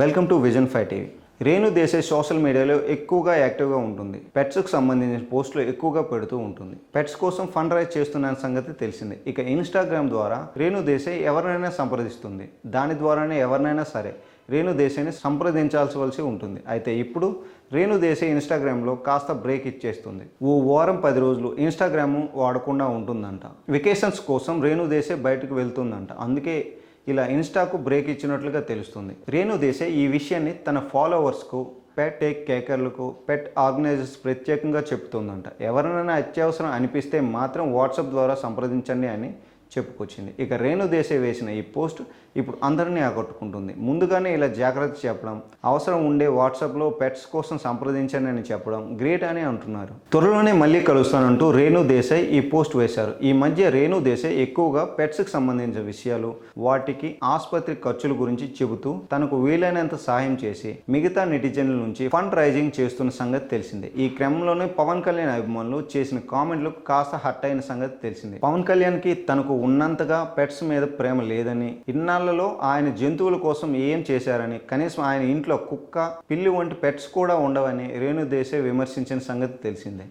Welcome to vision five TV. Renu Desai social మీడియాలో ఎక్కువగా యాక్టివ్గా ఉంటుంది. పెట్స్కు సంబంధించిన పోస్టులు ఎక్కువగా పెడుతూ ఉంటుంది. పెట్స్ కోసం ఫండ్ రైజ్ చేస్తున్న సంగతి తెలిసింది. ఇక ఇన్స్టాగ్రామ్ ద్వారా రేణు దేశే ఎవరినైనా సంప్రదిస్తుంది. దాని ద్వారానే ఎవరినైనా సరే రేణు దేశాన్ని సంప్రదించాల్సి ఉంటుంది. అయితే ఇప్పుడు రేణు దేశే ఇన్స్టాగ్రామ్లో కాస్త బ్రేక్ ఇచ్చేస్తుంది. ఓ వారం పది రోజులు ఇన్స్టాగ్రామ్ వాడకుండా ఉంటుందంట. వెకేషన్స్ కోసం రేణు దేశే బయటకు వెళ్తుందంట. అందుకే ఇలా ఇన్స్టాకు బ్రేక్ ఇచ్చినట్లుగా తెలుస్తుంది. రేణు దేశే ఈ విషయాన్ని తన ఫాలోవర్స్కు పెట్ టేక్ కేకర్లకు పెట్ ఆర్గనైజర్స్ ప్రత్యేకంగా చెప్తుందంట ఎవరినైనా అత్యవసరం అనిపిస్తే మాత్రం వాట్సాప్ ద్వారా సంప్రదించండి అని చెప్పుకొచ్చింది. ఇక రేణు దేశే వేసిన ఈ పోస్ట్ ఇప్పుడు అందరినీ ఆకట్టుకుంటుంది. ముందుగానే ఇలా జాగ్రత్త చెప్పడం అవసరం ఉండే వాట్సాప్లో పెట్స్ కోసం సంప్రదించండి అని చెప్పడం గ్రేట్ అని అంటున్నారు. త్వరలోనే మళ్ళీ కలుస్తానంటూ రేణు దేశాయ్ ఈ పోస్ట్ వేశారు. ఈ మధ్య రేణు దేశాయ్ ఎక్కువగా పెట్స్కి సంబంధించిన విషయాలు వాటికి ఆసుపత్రి ఖర్చుల గురించి చెబుతూ తనకు వీలైనంత సహాయం చేసి మిగతా నెటిజన్ల నుంచి ఫండ్ రైజింగ్ చేస్తున్న సంగతి తెలిసిందే. ఈ క్రమంలోనే పవన్ కళ్యాణ్ అభిమానులు చేసిన కామెంట్లు కాస్త హట్ అయిన సంగతి తెలిసింది. పవన్ కళ్యాణ్కి తనకు ఉన్నంతగా పెట్స్ మీద ప్రేమ లేదని ఇన్నాళ్ళలో ఆయన జంతువుల కోసం ఏం చేశారని కనీసం ఆయన ఇంట్లో కుక్క పిల్లి వంటి పెట్స్ కూడా ఉండవని రేణు దేశే విమర్శించిన సంగతి తెలిసిందే.